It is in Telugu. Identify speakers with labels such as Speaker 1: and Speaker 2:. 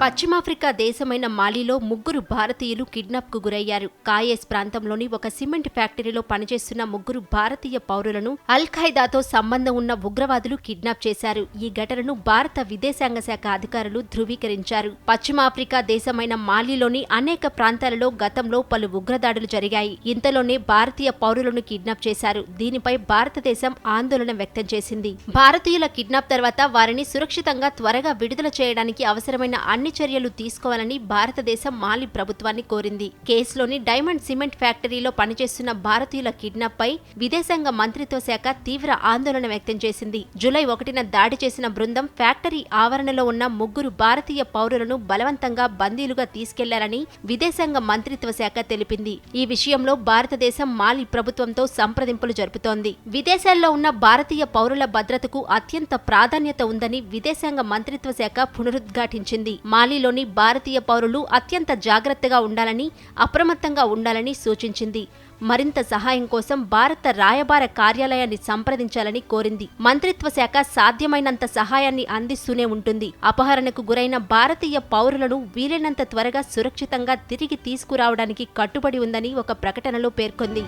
Speaker 1: పశ్చిమాఫ్రికా దేశమైన మాలిలో ముగ్గురు భారతీయులు కిడ్నాప్కు గురయ్యారు. కాయేస్ ప్రాంతంలోని ఒక సిమెంట్ ఫ్యాక్టరీలో పనిచేస్తున్న ముగ్గురు భారతీయ పౌరులను అల్ ఖైదాతో సంబంధం ఉన్న ఉగ్రవాదులు కిడ్నాప్ చేశారు. ఈ ఘటనను భారత విదేశాంగ శాఖ అధికారులు ధృవీకరించారు. పశ్చిమాఫ్రికా దేశమైన మాలిలోని అనేక ప్రాంతాలలో గతంలో పలు ఉగ్రదాడులు జరిగాయి. ఇంతలోనే భారతీయ పౌరులను కిడ్నాప్ చేశారు. దీనిపై భారతదేశం ఆందోళన వ్యక్తం చేసింది. భారతీయుల కిడ్నాప్ తర్వాత వారిని సురక్షితంగా త్వరగా విడుదల చేయడానికి అవసరమైన అన్ని చర్యలు తీసుకోవాలని భారతదేశం మాలి ప్రభుత్వాన్ని కోరింది. కేసులోని డైమండ్ సిమెంట్ ఫ్యాక్టరీలో పనిచేస్తున్న భారతీయుల కిడ్నాప్ పై విదేశాంగ మంత్రిత్వ శాఖ తీవ్ర ఆందోళన వ్యక్తం చేసింది. జూలై ఒకటిన దాడి చేసిన బృందం ఫ్యాక్టరీ ఆవరణలో ఉన్న ముగ్గురు భారతీయ పౌరులను బలవంతంగా బందీలుగా తీసుకెళ్ళారని విదేశాంగ మంత్రిత్వ శాఖ తెలిపింది. ఈ విషయంలో భారతదేశం మాలి ప్రభుత్వంతో సంప్రదింపులు జరుపుతోంది. విదేశాల్లో ఉన్న భారతీయ పౌరుల భద్రతకు అత్యంత ప్రాధాన్యత ఉందని విదేశాంగ మంత్రిత్వ శాఖ పునరుద్ఘాటించింది. మాలిలోని భారతీయ పౌరులు అత్యంత జాగ్రత్తగా ఉండాలని అప్రమత్తంగా ఉండాలని సూచించింది. మరింత సహాయం కోసం భారత రాయబార కార్యాలయాన్ని సంప్రదించాలని కోరింది. మంత్రిత్వ శాఖ సాధ్యమైనంత సహాయాన్ని అందిస్తూనే ఉంటుంది. అపహరణకు గురైన భారతీయ పౌరులను వీలైనంత త్వరగా సురక్షితంగా తిరిగి తీసుకురావడానికి కట్టుబడి ఉందని ఒక ప్రకటనలో పేర్కొంది.